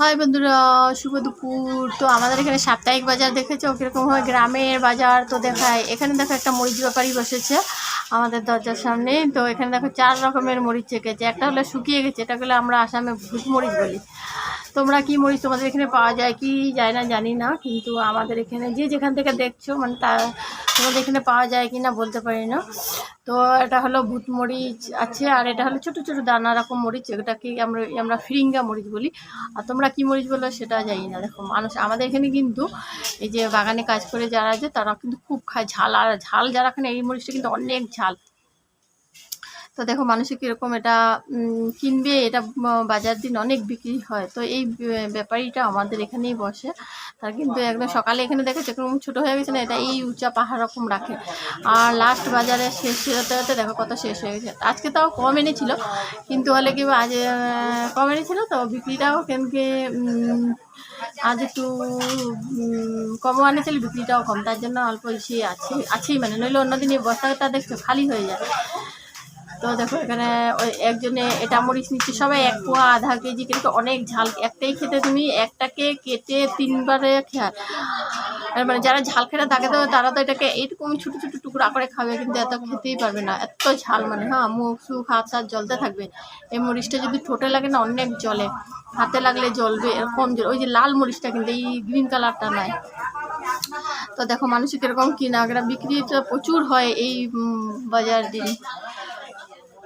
High বন্ধুরা, শুভ দুপুর। তো আমাদের এখানে সাপ্তাহিক বাজার দেখেছ? কীরকম হয় গ্রামের বাজার তো দেখায়। এখানে দেখো একটা মরিচ ব্যাপারই বসেছে আমাদের দরজার সামনে। তো এখানে দেখো চার রকমের মরিচ চেকেছে একটা হলো শুকিয়ে গেছে, এটা হলো আমরা আসামে ভুষ মরিচ বলি। তোমরা কি মরিচ তোমাদের এখানে পাওয়া যায় কি যায় না জানি না, কিন্তু আমাদের এখানে যে যেখান থেকে দেখছ মানে তা তোমাদের এখানে পাওয়া যায় কি না বলতে পারি না। তো এটা হলো ভূত মরিচ আছে, আর এটা হলো ছোটো ছোটো দানা রকম মরিচ, এটাকে আমরা আমরা ফিরিঙ্গা মরিচ বলি। আর তোমরা কি মরিচ বলো সেটা জানি না। দেখো, মানুষ, আমাদের এখানে কিন্তু এই যে বাগানে কাজ করে যারা আছে তারা কিন্তু খুব খায় ঝাল, আর ঝাল যারা খানে এই মরিচটা কিন্তু অনেক ঝাল। তো দেখো মানুষে কীরকম এটা কিনবে, এটা বাজার দিন অনেক বিক্রি হয়। তো এই ব্যাপারীটা আমাদের এখানেই বসে। তার কিন্তু একদম সকালে এখানে দেখেছ এরকম ছোটো হয়ে গেছে না, এটা এই উঁচা পাহাড় রকম রাখে। আর লাস্ট বাজারে শেষ হতে হতে দেখো কত শেষ হয়ে গেছে। আজকে তাও কম এনেছিল, কিন্তু হলে কি আজ কম এনেছিল, তো বিক্রিটাও কেনকে আজ একটু কমও আনেছিল, বিক্রিটাও কম। তার জন্য অল্প বেশি আছে, আছেই মানে নইলে অন্যদিন এই বস্তাটা দেখছ খালি হয়ে যায়। তো দেখো এখানে ওই একজনে এটা মরিচ নিচ্ছে। সবাই এক পোয়া আধা কেজি, কিন্তু অনেক ঝাল। একটাই খেতে তুমি একটাকে কেটে তিনবারে খেয়া। আর মানে যারা ঝাল খেতে থাকে তো তারা তো এটাকে এইরকম ছোটো ছোটো টুকরা করে খাবে, কিন্তু এত খেতেই পারবে না। এত ঝাল মানে হ্যাঁ মুখ সুখ, হাত হাত জ্বলতে থাকবে। এই মরিচটা যদি ঠোঁটে লাগে না, অনেক জলে হাতে লাগলে জ্বলবে, এরকম জল ওই যে লাল মরিচটা কিন্তু এই গ্রিন কালারটা নয়। তো দেখো মানুষ কীরকম কিনা বিক্রি প্রচুর হয় এই বাজার দিন।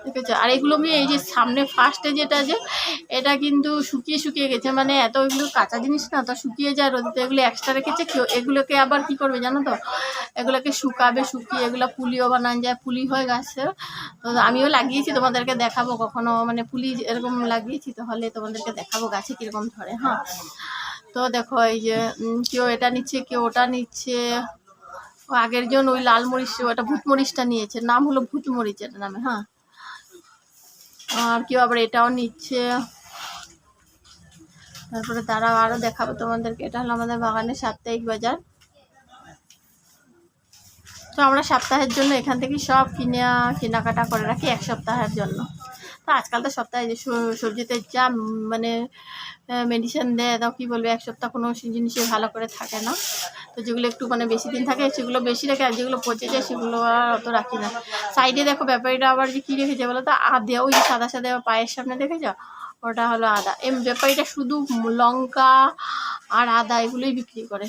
ঠিক আছে? আর এগুলো আমি এই যে সামনে ফার্স্টে যেটা যে, এটা কিন্তু শুকিয়ে শুকিয়ে গেছে। মানে এত এগুলো কাঁচা জিনিস না, তো শুকিয়ে যায় রোদে এগুলো এক্সট্রা রেখেছে কেউ, এগুলোকে আবার কি করবে জানো তো? এগুলোকে শুকাবে শুকিয়ে এগুলো পুলিও বানান যায়, পুলি হয় গাছে। তো আমিও লাগিয়েছি, তোমাদেরকে দেখাবো কখনো। মানে পুলি এরকম লাগিয়েছি, তাহলে তোমাদেরকে দেখাবো গাছে কীরকম ধরে হ্যাঁ? তো দেখো এই যে কেউ এটা নিচ্ছে, কেউ ওটা নিচ্ছে। আগের জন ওই লাল মরিচ, ওটা ভূত মরিচটা নিয়েছে। নাম হলো ভূত মরিচ এটা নামে হ্যাঁ? আর কেউ আবার এটাও নিচ্ছে। তারপরে তারা আরও দেখাবো তোমাদেরকে। এটা হলো আমাদের বাগানের সাপ্তাহিক বাজার। তো আমরা সপ্তাহের জন্য এখান থেকে সব কিনে কেনাকাটা করে রাখি এক সপ্তাহের জন্য। তো আজকাল তো সপ্তাহে যে সবজিতে যা মানে মেডিসিন দেয়, তাও কী বলবে, এক সপ্তাহ কোনো জিনিসই ভালো করে থাকে না। তো যেগুলো একটু মানে বেশি দিন থাকে, সেগুলো বেশি রাখে আর যেগুলো পচে যায়, সেগুলো আর অত রাখি না। সাইডে দেখো ব্যাপারীটা আবার যে কী রেখেছে বলো তো? আদা, ওই সাদা সাদা পায়ের সামনে দেখেছ? ওটা হলো আদা। এম, ব্যাপারীটা শুধু লঙ্কা আর আদা এগুলোই বিক্রি করে।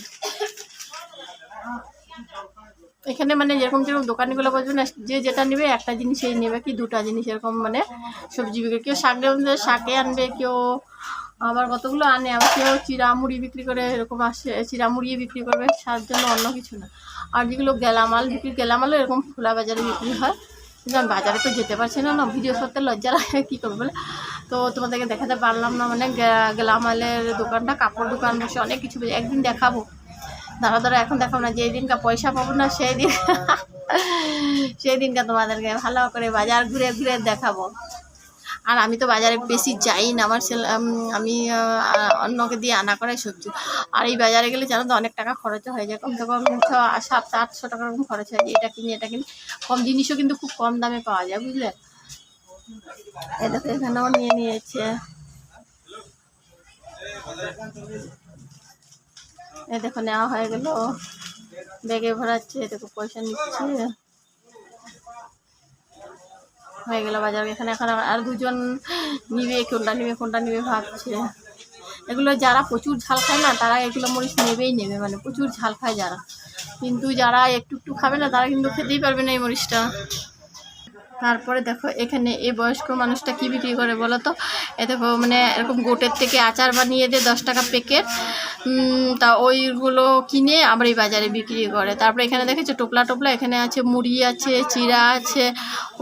এখানে মানে যেরকম যেরকম দোকানগুলো বলবে না, যে যেটা নেবে একটা জিনিস জিনিসই নেবে কি দুটা জিনিস এরকম মানে সবজি বিক্রি কেউ শাক শাকে আনবে, কেউ আবার কতগুলো আনে, আবার কেউ চিরা মুড়ি বিক্রি করে এরকম আসে, চিরা মুড়িয়ে বিক্রি করবে তার জন্য অন্য কিছু না। আর যেগুলো গেলামাল বিক্রি, গেলামালও এরকম খোলা বাজারে বিক্রি হয়। কিন্তু আমি বাজারে তো যেতে পারছি না না ভিডিও করতে লজ্জা লাগে, কী করব বলে? তো তোমাদেরকে দেখাতে পারলাম না মানে গেলামালের দোকানটা, কাপড় দোকান বসে অনেক কিছু। একদিন দেখাবো। দাঁড়া দাঁড়া এখন দেখাবো না, যেই দিনকা পয়সা পাবো না, সেই দিন সেই দিনকা তোমাদেরকে ভালো করে বাজার ঘুরে ঘুরে দেখাবো। আর আমি তো বাজারে বেশি যাই না, আমার ছেলে আমি অন্যকে দিয়ে আনা করাই সবজি। আর এই বাজারে গেলে জানো তো, অনেক টাকা খরচ হয়ে যায়। কমসে কম সাতশো আটশো টাকার মতো খরচ হয়ে যায়। এটা কিনি এটা কিনি। কম জিনিসও কিন্তু খুব কম দামে পাওয়া যায়, বুঝলে? এই দেখো এখানেও নিয়ে নিয়েছে। এই দেখো নেওয়া হয়ে গেল। ব্যাগে ভরাচ্ছে দেখো পয়সা নিচ্ছে। হয়ে গেল বাজার। এখানে এখন আর দুজন নিবে, কোনটা নিবে কোনটা নিবে ভাবছে। এগুলো যারা প্রচুর ঝাল খায় না, তারা এগুলো মরিচ নেবেই নেবে মানে প্রচুর ঝাল খায় যারা। কিন্তু যারা একটু একটু খাবে না, তারা কিন্তু খেতেই পারবে না এই মরিচটা। তারপরে দেখো, এখানে এই বয়স্ক মানুষটা কি বিক্রি করে বলো তো? এ দেখো মানে এরকম গোটের থেকে আচার বানিয়ে দেয় দশ টাকা প্যাকেট তা ওইগুলো কিনে আবার এই বাজারে বিক্রি করে। তারপরে এখানে দেখেছ, টোপলা টোপলা, এখানে আছে মুড়ি আছে চিরা আছে,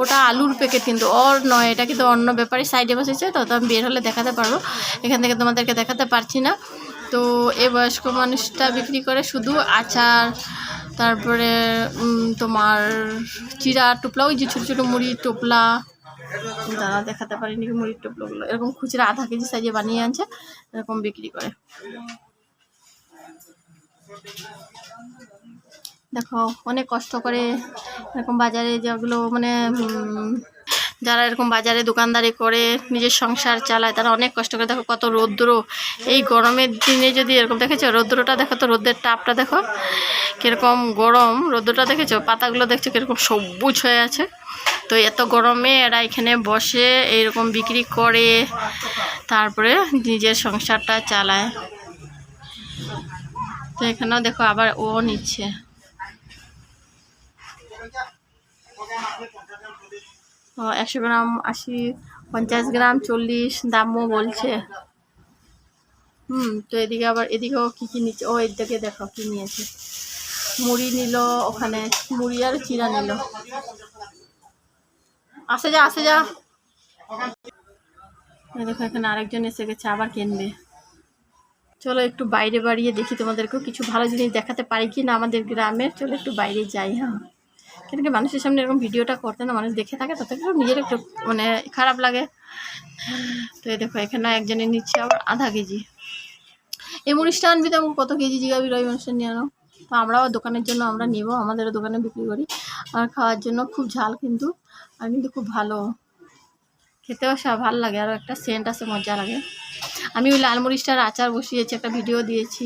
ওটা আলুর প্যাকেট কিন্তু ওর নয়, এটা কিন্তু অন্য ব্যাপারে সাইডে বসেছে, তো তো আমি বের হলে দেখাতে পারব। এখান থেকে তোমাদেরকে দেখাতে পারছি না। তো এ বয়স্ক মানুষটা বিক্রি করে শুধু আচার তারপরে তোমার চিরা টোপলা, ওই যে ছোটো ছোটো মুড়ির টোপলা। দাদা দেখাতে পারিনি মুড়ির টোপলাগুলো। এরকম খুচরা আধা কেজি সাইজে বানিয়ে আনছে, এরকম বিক্রি করে। দেখো, অনেক কষ্ট করে এরকম বাজারে যেগুলো মানে যারা এরকম বাজারে দোকানদারি করে, নিজের সংসার চালায়, তারা অনেক কষ্ট করে। দেখো কত রৌদ্র। এই গরমের দিনে যদি এরকম দেখেছ, রৌদ্রটা দেখো তো রোদ্রের তাপটা দেখো, কীরকম গরম। রৌদ্রটা দেখেছ? পাতাগুলো দেখছ কীরকম সবুজ হয়ে আছে। তো এত গরমে এরা এখানে বসে এইরকম বিক্রি করে, তারপরে নিজের সংসারটা চালায়। তো এখানেও দেখো আবার ও নিচ্ছে। একশো গ্রাম, আশি, পঞ্চাশ গ্রাম, চল্লিশ দামও বলছে। হুম, তো এদিকে আবার, এদিকেও কী কী নিচ্ছে? ও, এদিকে দেখো কী নিয়েছে। মুড়ি নিল ওখানে, মুড়ি আর চিরা নিল। আসে যা আসে যা। দেখো, এখানে আরেকজন এসে গেছে, আবার কিনবে। চলো একটু বাইরে বাড়িয়ে দেখি তোমাদেরকেও কিছু ভালো জিনিস দেখাতে পারি কি না আমাদের গ্রামের চলো একটু বাইরে যাই হ্যাঁ। কেন কি মানুষের সামনে এরকম ভিডিওটা করতে না, মানুষ দেখে থাকে, তাতে একটু নিজের একটু মানে খারাপ লাগে। তো এই দেখো, এখানে একজনের নিচ্ছে আবার আধা কেজি। এই মরিচটা আনবি তো কত কেজি জিগাবি রবি মানুষের নিয়ে আনো। তো আমরাও দোকানের জন্য, আমরা নেব, আমাদেরও দোকানে বিক্রি করি। আর খাওয়ার জন্য খুব ঝাল কিন্তু, আর কিন্তু খুব ভালো। খেতেও সব ভালো লাগে আরও একটা সেন্ট আছে, মজা লাগে। আমি ওই লাল মরিচটার আচার বসিয়েছি, একটা ভিডিও দিয়েছি।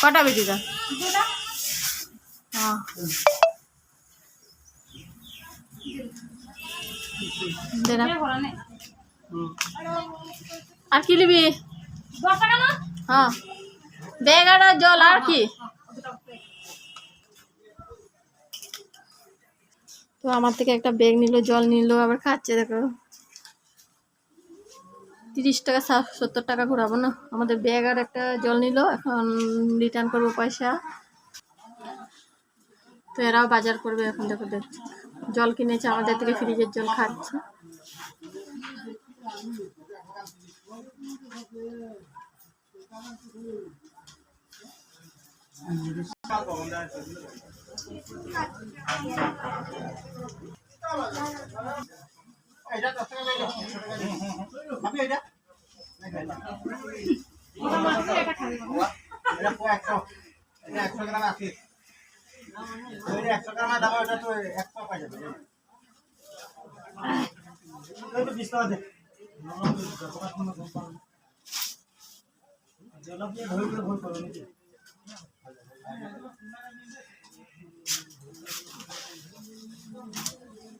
কটা হ্যাঁ। না। দিয়ে ভরা নেই। আর কি নিবি? হ্যাঁ। ব্যাগ আর জল আর কি? তো আমার থেকে একটা ব্যাগ নিল জল নিল আবার খাচ্ছে দেখো। তিরিশ টাকা সত্তর টাকা ঘুরাবো না। আমাদের ব্যাগ আর একটা জল নিল, এখন রিটার্ন করব পয়সা। তো এরাও বাজার করবে এখন, দেখো দেখছি। জল কিনেছে, আমাদের থেকে ফ্রিজের জল খাচ্ছে। একশো গ্রাম আছে একশো গ্রামের দাম ওটা তো একশো পাই যাবে বিশ টাকা দে জলপিয়ে ভয় করে ভয় করো নাকি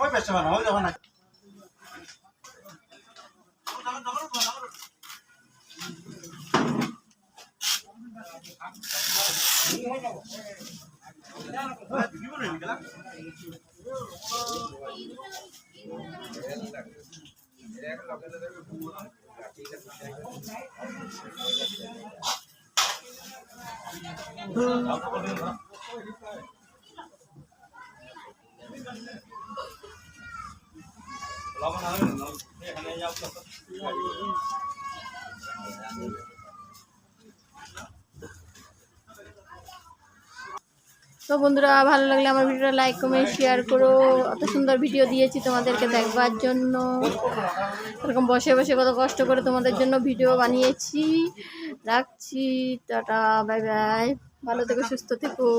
ওই পেশা বানা ওই যখন না Thank you. তো বন্ধুরা, ভালো লাগলে আমার ভিডিওটা লাইক কমেন্ট শেয়ার করো। অত সুন্দর ভিডিও দিয়েছি তোমাদেরকে দেখবার জন্য। এরকম বসে বসে কত কষ্ট করে তোমাদের জন্য ভিডিও বানিয়েছি। রাখছি, টাটা বাই বাই ভালো থেকো, সুস্থ থেকো।